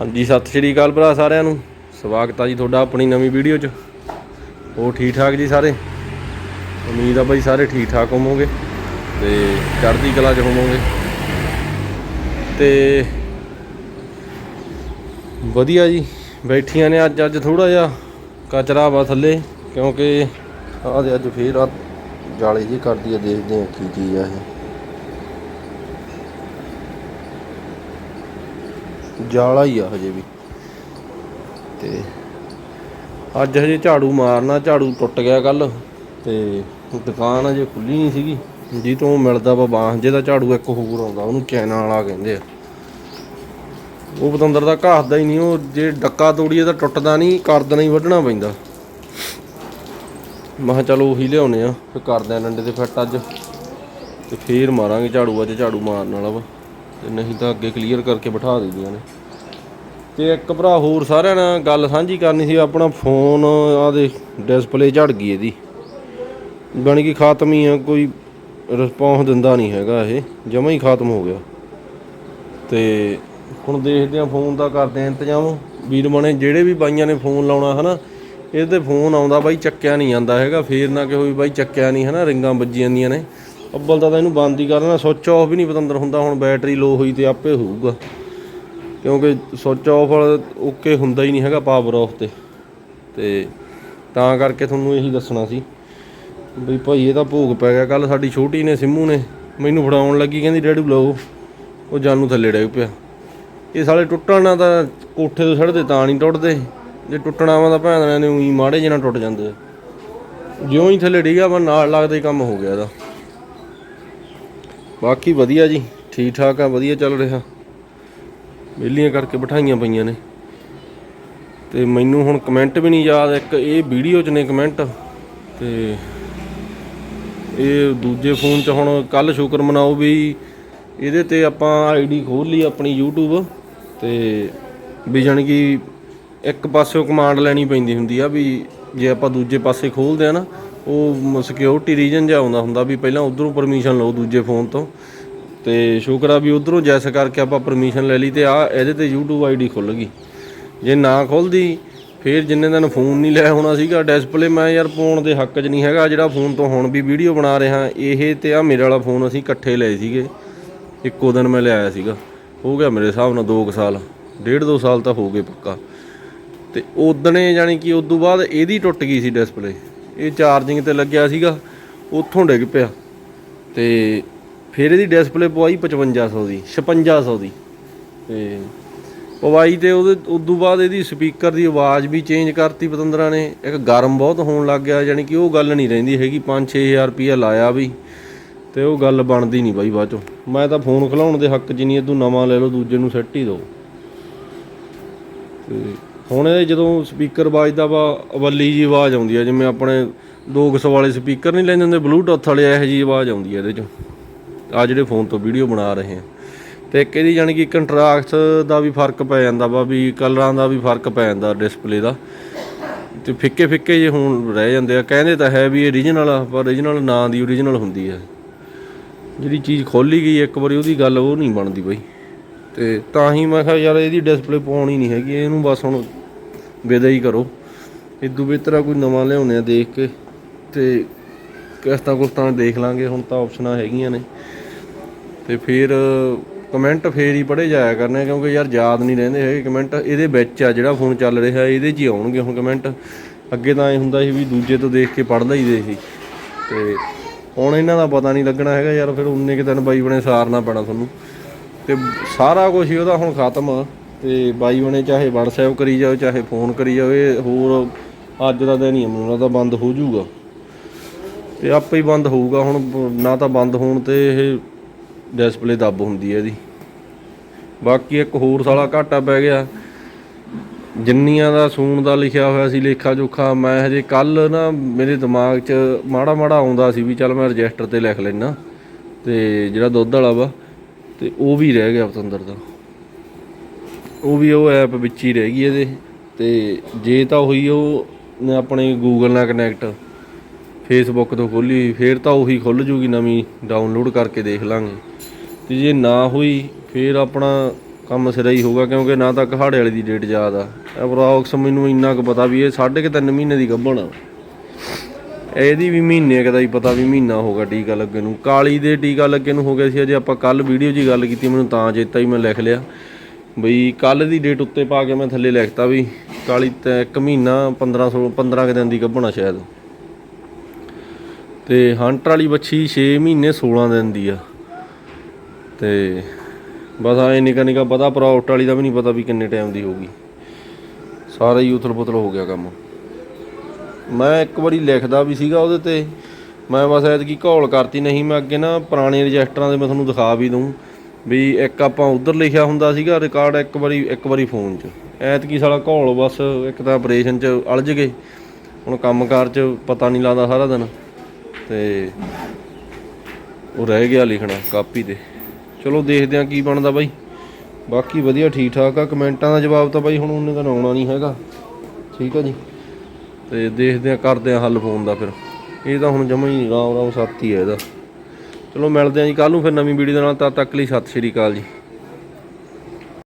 ਹਾਂਜੀ, ਸਤਿ ਸ਼੍ਰੀ ਅਕਾਲ ਭਰਾ ਸਾਰਿਆਂ ਨੂੰ। ਸਵਾਗਤ ਆ ਜੀ ਤੁਹਾਡਾ ਆਪਣੀ ਨਵੀਂ ਵੀਡੀਓ 'ਚ। ਹੋਰ ਠੀਕ ਠਾਕ ਜੀ ਸਾਰੇ? ਉਮੀਦ ਆ ਭਾਈ ਸਾਰੇ ਠੀਕ ਠਾਕ ਹੋਵੋਗੇ ਤੇ ਚੜ੍ਹਦੀ ਕਲਾ 'ਚ ਹੋਵੋਗੇ। ਤੇ ਵਧੀਆ ਜੀ, ਬੈਠੀਆਂ ਨੇ ਅੱਜ ਅੱਜ ਥੋੜਾ ਜਿਹਾ ਕਚਰਾ ਵਾ ਥੱਲੇ, ਕਿਉਂਕਿ ਆਹ ਦੇ ਅੱਜ ਫੇਰ ਆ ਜਾਲੇ ਜੀ ਕਰਦੀ ਆ, ਦੇਖਦੇ ਆ ਕੀ ਚੀਜ਼ ਆ ਇਹ। ਜਾਲਾ ਹੀ ਆ ਹਜੇ ਵੀ। ਤੇ ਅੱਜ ਹਜੇ ਝਾੜੂ ਮਾਰਨਾ, ਝਾੜੂ ਟੁੱਟ ਗਿਆ ਕੱਲ ਤੇ ਦੁਕਾਨ ਅਜੇ ਖੁੱਲੀ ਨਹੀਂ ਸੀਗੀ। ਜੀ ਤੋਂ ਮਿਲਦਾ ਵਾ ਬਾਂਸ ਜਿਹਦਾ ਝਾੜੂ ਇੱਕ ਹੋਰ ਆਉਂਦਾ, ਉਹਨੂੰ ਚੈਨਾ ਵਾਲਾ ਕਹਿੰਦੇ ਆ। ਉਹ ਪਤੰਦਰ ਦਾ ਘਾਸਦਾ ਹੀ ਨਹੀਂ, ਉਹ ਜੇ ਡੱਕਾ ਤੋੜੀਏ ਤਾਂ ਟੁੱਟਦਾ ਨਹੀਂ ਕਰਦਣਾ ਹੀ ਵੱਢਣਾ ਪੈਂਦਾ। ਮੈਂ ਕਿਹਾ ਚਲੋ ਉਹੀ ਲਿਆਉਨੇ ਆ, ਫਿਰ ਕਰਦੇ ਆ ਡੰਡੇ ਤੇ ਫਿੱਟ ਅੱਜ। ਤੇ ਫੇਰ ਮਾਰਾਂਗੇ ਝਾੜੂ, ਅੱਜ ਝਾੜੂ ਮਾਰਨ ਵਾਲਾ ਵਾ। ਤੇ ਨਹੀਂ ਤਾਂ ਅੱਗੇ ਕਲੀਅਰ ਕਰਕੇ ਬਿਠਾ ਦਿੰਦੀਆਂ ਨੇ। ਤੇ ਇੱਕ ਭਰਾ ਹੋਰ ਸਾਰਿਆਂ ਨਾਲ ਗੱਲ ਸਾਂਝੀ ਕਰਨੀ ਸੀ, ਆਪਣਾ ਫੋਨ ਆਦੇ ਡਿਸਪਲੇ ਝੜ ਗਈ ਇਹਦੀ। ਬਣ ਗਈ ਖਾਤਮ ਹੀ ਆ, ਕੋਈ ਰਿਸਪੌਂਸ ਦਿੰਦਾ ਨਹੀਂ ਹੈਗਾ ਇਹ, ਜਮਾ ਹੀ ਖਾਤਮ ਹੋ ਗਿਆ। ਤੇ ਹੁਣ ਦੇਖਦੇ ਆ ਫੋਨ ਦਾ ਕਰਦੇ ਆ ਇੰਤਜ਼ਾਮ। ਵੀਰ ਬਣੇ ਜਿਹੜੇ ਵੀ ਬਾਈਆਂ ਨੇ ਫੋਨ ਲਾਉਣਾ ਹਨਾ, ਇਹਦੇ ਫੋਨ ਆਉਂਦਾ ਬਾਈ, ਚੱਕਿਆ ਨਹੀਂ ਜਾਂਦਾ ਹੈਗਾ। ਫੇਰ ਨਾ ਕਿਹੋ ਵੀ ਬਾਈ, ਚੱਕਿਆ ਨਹੀਂ ਹਨਾ, ਰਿੰਗਾਂ ਵੱਜੀ ਜਾਂਦੀਆਂ ਨੇ। ਅੱਬਲ ਤਾਂ ਇਹਨੂੰ ਬੰਦ ਹੀ ਕਰਨਾ ਸੁੱਚ ਆਫ ਵੀ ਨਹੀਂ ਪਤੰਦਰ ਹੁੰਦਾ, ਹੁਣ ਬੈਟਰੀ ਲੋ ਹੋਈ ਤੇ ਆਪੇ ਹੋਊਗਾ। ਕਿਉਂਕਿ ਸੁੱਚ ਆਫ ਓਕੇ ਹੁੰਦਾ ਹੀ ਨਹੀਂ ਹੈਗਾ ਪਾਵਰ ਆਫ ਤੇ। ਤੇ ਤਾਂ ਕਰਕੇ ਤੁਹਾਨੂੰ ਇਹੀ ਦੱਸਣਾ ਸੀ ਵੀ ਭਾਈ ਇਹ ਤਾਂ ਭੋਗ ਪੈ ਗਿਆ ਕੱਲ ਸਾਡੀ ਛੋਟੀ ਨੇ, ਸਿੰਮੂ ਨੇ, ਮੈਨੂੰ ਫੜਾਉਣ ਲੱਗੀ, ਕਹਿੰਦੀ, ਡੈਡੂ ਲਓ ਉਹ ਜਾਨੂ ਥੱਲੇ ਡਿੱਗ ਪਿਆ। ਇਹ ਸਾਲੇ ਟੁੱਟਣ ਨਾਲ ਤਾਂ ਕੋਠੇ ਤੋਂ ਛੱਡਦੇ ਤਾਂ ਨਹੀਂ ਟੁੱਟਦੇ। ਜੇ ਟੁੱਟਣਾ ਵਾ ਤਾਂ ਭੈਣਾਂ ਨੇ ਉਹੀ ਮਾੜੇ ਜਿਹੇ ਨਾਲ ਟੁੱਟ ਜਾਂਦੇ ਜਿਉਂ ਹੀ ਥੱਲੇ ਡਿੱਗਾ ਵਾ ਨਾਲ ਲੱਗਦਾ ਹੀ ਕੰਮ ਹੋ ਗਿਆ ਇਹਦਾ। ਬਾਕੀ ਵਧੀਆ ਜੀ ਠੀਕ ਠਾਕ ਆ, ਵਧੀਆ ਚੱਲ ਰਿਹਾ। ਵਿਹਲੀਆਂ ਕਰਕੇ ਬਿਠਾਈਆਂ ਪਈਆਂ ਨੇ। ਤੇ ਮੈਨੂੰ ਹੁਣ ਕਮੈਂਟ ਵੀ ਨਹੀਂ ਯਾਦ, ਇੱਕ ਇਹ ਵੀਡੀਓ 'ਚ ਨੇ ਕਮੈਂਟ ਤੇ ਇਹ ਦੂਜੇ ਫੋਨ 'ਚ ਹੁਣ ਕੱਲ ਸ਼ੁਕਰ ਮਨਾਓ ਵੀ ਇਹਦੇ ਤੇ ਆਪਾਂ ਆਈਡੀ ਖੋਲ ਲਈ ਆਪਣੀ YouTube ਤੇ ਵੀ ਜਾਣੀ ਕਿ ਇੱਕ ਪਾਸਿਓਂ ਕਮਾਂਡ ਲੈਣੀ ਪੈਂਦੀ ਹੁੰਦੀ ਆ ਵੀ ਜੇ ਆਪਾਂ ਦੂਜੇ ਪਾਸੇ ਖੋਲਦੇ ਆ ਨਾ ਉਹ ਸਿਕਿਉਰਿਟੀ ਰੀਜਨ ਜਿਹਾ ਆਉਂਦਾ ਹੁੰਦਾ ਵੀ ਪਹਿਲਾਂ ਉਧਰੋਂ ਪਰਮਿਸ਼ਨ ਲਓ ਦੂਜੇ ਫੋਨ ਤੋਂ। ਤੇ ਸ਼ੁਕਰ ਆ ਵੀ ਉਧਰੋਂ ਜੈਸ ਕਰਕੇ ਆਪਾਂ ਪਰਮਿਸ਼ਨ ਲੈ ਲਈ ਤੇ ਆ ਇਹਦੇ ਤੇ YouTube ਆਈਡੀ ਖੁੱਲ ਗਈ। ਜੇ ਨਾ ਖੁੱਲਦੀ ਫੇਰ ਜਿੰਨੇ ਦਿਨ ਫੋਨ ਨਹੀਂ ਲਿਆ ਹੋਣਾ ਸੀਗਾ ਡਿਸਪਲੇ ਮੈਂ ਯਾਰ ਪਾਉਣ ਦੇ ਹੱਕ 'ਚ ਨਹੀਂ ਹੈਗਾ ਜਿਹੜਾ ਫੋਨ ਤੋਂ ਹੁਣ ਵੀ ਵੀਡੀਓ ਬਣਾ ਰਿਹਾ। ਇਹ ਤੇ ਆ ਮੇਰੇ ਵਾਲਾ ਫੋਨ ਅਸੀਂ ਇਕੱਠੇ ਲਏ ਸੀਗੇ। ਇੱਕੋ ਦਿਨ ਮੈਂ ਲਿਆਇਆ ਸੀਗਾ। ਹੋ ਗਿਆ ਮੇਰੇ ਹਿਸਾਬ ਨਾਲ 2 ਸਾਲ। ਡੇਢ ਦੋ ਸਾਲ ਤਾਂ ਹੋ ਗਏ ਪੱਕਾ। ਤੇ ਉਦਣੇ ਜਾਨੀ ਕਿ ਉਦੋਂ ਬਾਅਦ ਇਹਦੀ ਟੁੱਟ ਗਈ ਸੀ ਡਿਸਪਲੇ ਇਹ ਚਾਰਜਿੰਗ ਤੇ ਲੱਗਿਆ ਸੀਗਾ, ਉੱਥੋਂ ਡਿੱਗ ਪਿਆ। ਤੇ ਫਿਰ ਇਹਦੀ ਡਿਸਪਲੇ ਪਵਾਈ 5500 ਦੀ 5600 ਦੀ। ਤੇ ਪਵਾਈ ਤੇ ਉਹਦੇ, ਉਦੋਂ ਬਾਅਦ ਇਹਦੀ ਸਪੀਕਰ ਦੀ ਆਵਾਜ਼ ਵੀ ਚੇਂਜ ਕਰਤੀ ਪਤੰਦਰਾਂ ਨੇ। ਇੱਕ ਗਰਮ ਬਹੁਤ ਹੋਣ ਲੱਗ ਗਿਆ, ਯਾਨੀ ਕਿ ਉਹ ਗੱਲ ਨਹੀਂ ਰਹਿੰਦੀ ਹੈਗੀ 5-6000 ਰੁਪਇਆ ਲਾਇਆ ਵੀ, ਤੇ ਉਹ ਗੱਲ ਬਣਦੀ ਨਹੀਂ ਬਾਈ ਬਾਅਦ ਚੋਂ। ਮੈਂ ਤਾਂ ਫੋਨ ਖਲਾਉਣ ਦੇ ਹੱਕ 'ਚ ਨਹੀਂ ਤੂੰ ਨਵਾਂ ਲੈ ਲਓ, ਦੂਜੇ ਨੂੰ ਸੈੱਟ ਹੀ ਦਿਓ। ਤੇ ਹੁਣ ਇਹ ਜਦੋਂ ਸਪੀਕਰ ਵੱਜਦਾ ਵਾ ਅਵੱਲੀ ਜੀ ਆਵਾਜ਼ ਆਉਂਦੀ ਆ, ਜਿਵੇਂ ਆਪਣੇ 200 ਵਾਲੇ ਸਪੀਕਰ ਨਹੀਂ ਲੈਂਦੇ ਹੁੰਦੇ ਬਲੂਟੁੱਥ ਵਾਲੇ, ਇਹੋ ਜੀ ਆਵਾਜ਼ ਆਉਂਦੀ ਆ ਇਹਦੇ 'ਚੋਂ। ਆ ਜਿਹੜੇ ਫੋਨ ਤੋਂ ਵੀਡੀਓ ਬਣਾ ਰਹੇ ਆ। ਤੇ ਇੱਕ ਇਹਦੀ ਜਾਣੀ ਕਿ ਕੰਟਰਾਸਟ ਦਾ ਵੀ ਫ਼ਰਕ ਪੈ ਜਾਂਦਾ ਵਾ, ਵੀ ਕਲਰਾਂ ਦਾ ਵੀ ਫ਼ਰਕ ਪੈ ਜਾਂਦਾ ਡਿਸਪਲੇ ਦਾ। ਤੇ ਫਿੱਕੇ ਫਿੱਕੇ ਜੇ ਹੁਣ ਰਹਿ ਜਾਂਦੇ ਆ, ਕਹਿੰਦੇ ਤਾਂ ਹੈ ਵੀ ਇਹ ਓਰੀਜਨਲ ਆ, ਪਰ ਓਰੀਜਨਲ ਨਾਂ ਦੀ ਓਰੀਜਨਲ ਹੁੰਦੀ ਆ। ਜਿਹੜੀ ਚੀਜ਼ ਖੋਲੀ ਗਈ ਇੱਕ ਵਾਰੀ, ਉਹਦੀ ਗੱਲ ਉਹ ਨਹੀਂ ਬਣਦੀ ਬਈ। ਤੇ ਤਾਂ ਹੀ ਮੈਂ ਕਿਹਾ ਯਾਰ ਇਹਦੀ ਡਿਸਪਲੇ ਪਾਉਣੀ ਨਹੀਂ ਹੈਗੀ, ਇਹਨੂੰ ਬਸ ਹੁਣ ਵਿਦਾ ਹੀ ਕਰੋ। ਇਦੋਂ ਬਿਹਤਰ ਕੋਈ ਨਵਾਂ ਲਿਆਉਣੇ ਆ ਦੇਖ ਕੇ ਤੇ ਕਿਸ਼ਤਾਂ ਕੁਸ਼ਤਾਂ ਦੇਖ ਲਾਂਗੇ। ਹੁਣ ਤਾਂ ਆਪਸ਼ਨਾਂ ਹੈਗੀਆਂ ਨੇ। ਤੇ ਫਿਰ ਕਮੈਂਟ ਫੇਰ ਹੀ ਪੜੇ ਜਾਇਆ ਕਰਨੇ, ਕਿਉਂਕਿ ਯਾਰ ਯਾਦ ਨਹੀਂ ਰਹਿੰਦੇ ਹੈਗੇ ਕਮੈਂਟ ਇਹਦੇ ਵਿੱਚ ਆ ਜਿਹੜਾ ਫੋਨ ਚੱਲ ਰਿਹਾ, ਇਹਦੇ 'ਚ ਹੀ ਆਉਣਗੇ ਹੁਣ ਕਮੈਂਟ ਅੱਗੇ ਤਾਂ ਐ ਹੁੰਦਾ ਸੀ ਵੀ ਦੂਜੇ ਤੋਂ ਦੇਖ ਕੇ ਪੜ੍ਹ ਲਈਦੇ ਸੀ ਤੇ ਹੁਣ ਇਹਨਾਂ ਦਾ ਪਤਾ ਨਹੀਂ ਲੱਗਣਾ ਹੈਗਾ ਯਾਰ, ਫਿਰ ਉਨੇ ਕਿ ਦਿਨ ਬਾਈ ਬਣੇ ਸਾਰਨਾ ਪੈਣਾ ਤੁਹਾਨੂੰ। ਤੇ ਸਾਰਾ ਕੁਝ ਹੀ ਉਹਦਾ ਹੁਣ ਖਤਮ। ਆ ਤੇ ਬਾਈ ਬਣੇ ਚਾਹੇ WhatsApp ਕਰੀ ਜਾਓ ਚਾਹੇ ਫੋਨ ਕਰੀ ਜਾਵੇ ਹੋਰ ਅੱਜ ਦਾ ਦਿਨ ਹੀ ਆ, ਮੈਨੂੰ ਲੱਗਦਾ ਬੰਦ ਹੋ ਜਾਊਗਾ। ਤੇ ਆਪੇ ਹੀ ਬੰਦ ਹੋਊਗਾ ਹੁਣ ਨਾ ਤਾਂ ਬੰਦ ਹੋਣ ਤੇ ਇਹ ਡਿਸਪਲੇ ਦੱਬ ਹੁੰਦੀ ਹੈ ਇਹਦੀ। ਬਾਕੀ ਇੱਕ ਹੋਰ ਸਾਲਾ ਘਾਟਾ ਪੈ ਗਿਆ। ਜਿੰਨੀਆਂ ਦਾ ਸੂਣ ਦਾ ਲਿਖਿਆ ਹੋਇਆ ਸੀ ਲੇਖਾ ਜੋਖਾ ਮੈਂ ਹਜੇ ਕੱਲ ਨਾ ਮੇਰੇ ਦਿਮਾਗ 'ਚ ਮਾੜਾ ਮਾੜਾ ਆਉਂਦਾ ਸੀ ਵੀ ਚੱਲ ਮੈਂ ਰਜਿਸਟਰ ਤੇ ਲਿਖ ਲੈਣਾ ਤੇ ਜਿਹੜਾ ਦੁੱਧ ਵਾਲਾ ਵਾ ਤੇ ਉਹ ਵੀ ਰਹਿ ਗਿਆ ਪਤੰਦਰ ਦਾ। ਉਹ ਵੀ ਉਹ ਐਪ ਵਿੱਚ ਹੀ ਰਹਿ ਗਈ ਇਹਦੇ। ਤੇ ਜੇ ਤਾਂ ਹੋਈ ਉਹ ਆਪਣੇ ਗੂਗਲ ਨਾਲ ਕਨੈਕਟ ਫੇਸਬੁੱਕ ਤੋਂ ਖੋਲੀ, ਫੇਰ ਤਾਂ ਉਹੀ ਖੁੱਲ ਜੂਗੀ ਨਵੀਂ ਡਾਊਨਲੋਡ ਕਰਕੇ ਦੇਖ ਲਾਂਗੇ। ਤੇ ਜੇ ਨਾ ਹੋਈ, ਫੇਰ ਆਪਣਾ ਕੰਮ ਸਿਰਾ ਹੀ ਹੋਊਗਾ, ਕਿਉਂਕਿ ਨਾ ਤਾਂ ਕਹਾੜੇ ਵਾਲੀ ਦੀ ਡੇਟ ਯਾਦ ਆ। ਅਪਰੋਕਸ ਮੈਨੂੰ ਇੰਨਾ ਕੁ ਪਤਾ ਵੀ ਇਹ ਸਾਢੇ ਕੁ ਤਿੰਨ ਮਹੀਨੇ ਦੀ ਗੱਭਣ ਆ। ਇਹਦੀ ਵੀ ਮਹੀਨੇ ਕਦਾ ਦਾ ਹੀ ਪਤਾ ਵੀ ਮਹੀਨਾ ਹੋਗਾ ਟੀਕਾ ਲੱਗੇ ਨੂੰ। ਕਾਲੀ ਦੇ ਟੀਕਾ ਲੱਗੇ ਨੂੰ ਹੋ ਗਿਆ ਸੀ, ਅਜੇ ਆਪਾਂ ਕੱਲ ਵੀਡੀਓ 'ਚ ਹੀ ਗੱਲ ਕੀਤੀ, ਮੈਨੂੰ ਤਾਂ ਚੇਤਾ ਹੀ ਮੈਂ ਲਿਖ ਲਿਆ। ਬਈ ਕੱਲ ਦੀ ਡੇਟ ਉੱਤੇ ਪਾ ਕੇ ਮੈਂ ਥੱਲੇ ਲਿਖਤਾ ਵੀ ਕਾਲੀ ਤੇ ਇੱਕ ਮਹੀਨਾ 15 16 15 ਕੁ ਦਿਨ ਦੀ ਗੱਭਣਾ ਸ਼ਾਇਦ। ਤੇ ਹੰਟਰ ਵਾਲੀ ਬੱਚੀ 6 ਮਹੀਨੇ 16 ਦਿਨ ਦੀ ਆ। ਤੇ ਬਸ ਐ ਨਿਕਾ ਨਿਕਾ ਪਤਾ ਪ੍ਰੋਡਕਟ ਵਾਲੀ ਦਾ ਵੀ ਨਹੀਂ ਪਤਾ ਵੀ ਕਿੰਨੇ ਟਾਈਮ ਦੀ ਹੋਊਗੀ। ਸਾਰਾ ਹੀ ਉਥਲ ਪੁਥਲ ਹੋ ਗਿਆ ਕੰਮ। ਮੈਂ ਇੱਕ ਵਾਰੀ ਲਿਖਦਾ ਵੀ ਸੀਗਾ ਉਹਦੇ ਤੇ। ਮੈਂ ਬਸ ਐਤਕੀ ਘੋਲ ਕਰਤੀ, ਨਹੀਂ ਮੈਂ ਅੱਗੇ ਨਾ ਪੁਰਾਣੇ ਰਜਿਸਟਰਾਂ ਦੇ ਮੈਂ ਤੁਹਾਨੂੰ ਦਿਖਾ ਵੀ ਦੂੰ ਵੀ ਇੱਕ ਆਪਾਂ ਉਧਰ ਲਿਖਿਆ ਹੁੰਦਾ ਸੀਗਾ ਰਿਕਾਰਡ ਇੱਕ ਵਾਰੀ ਇੱਕ ਵਾਰੀ ਫੋਨ 'ਚ। ਐਤਕੀ ਸਾਲਾ ਘੋਲ ਬਸ ਇੱਕ ਤਾਂ ਆਪਰੇਸ਼ਨ 'ਚ ਅਲਝ ਗਏ। ਹੁਣ ਕੰਮਕਾਰ 'ਚ ਪਤਾ ਨਹੀਂ ਲੱਗਦਾ ਸਾਰਾ ਦਿਨ। ਤੇ ਉਹ ਰਹਿ ਗਿਆ ਲਿਖਣਾ ਕਾਪੀ ਤੇ। ਚਲੋ ਦੇਖਦੇ ਆ ਕੀ ਬਣਦਾ ਬਾਈ। ਬਾਕੀ ਵਧੀਆ ਠੀਕ ਠਾਕ ਆ। ਕਮੈਂਟਾਂ ਦਾ ਜਵਾਬ ਤਾਂ ਬਾਈ ਹੁਣ ਉਹਨੇ ਤਾਂ ਆਉਣਾ ਨਹੀਂ ਹੈਗਾ। ਠੀਕ ਆ ਜੀ। ਤੇ ਦੇਖਦੇ ਆ ਕਰਦੇ ਆ ਹੱਲ ਫੋਨ ਦਾ ਫਿਰ। ਇਹ ਤਾਂ ਹੁਣ ਜਮਾ ਹੀ ਰਾਮ ਰਾਮ ਸੱਤ ਹੀ ਹੈ ਇਹਦਾ। ਚਲੋ ਮਿਲਦੇ ਆ ਜੀ ਕੱਲ ਨੂੰ ਫਿਰ ਨਵੀਂ ਵੀਡੀਓ ਦੇ ਨਾਲ, ਤਦ ਤੱਕ ਲਈ ਸਤਿ ਸ਼੍ਰੀ ਅਕਾਲ ਜੀ।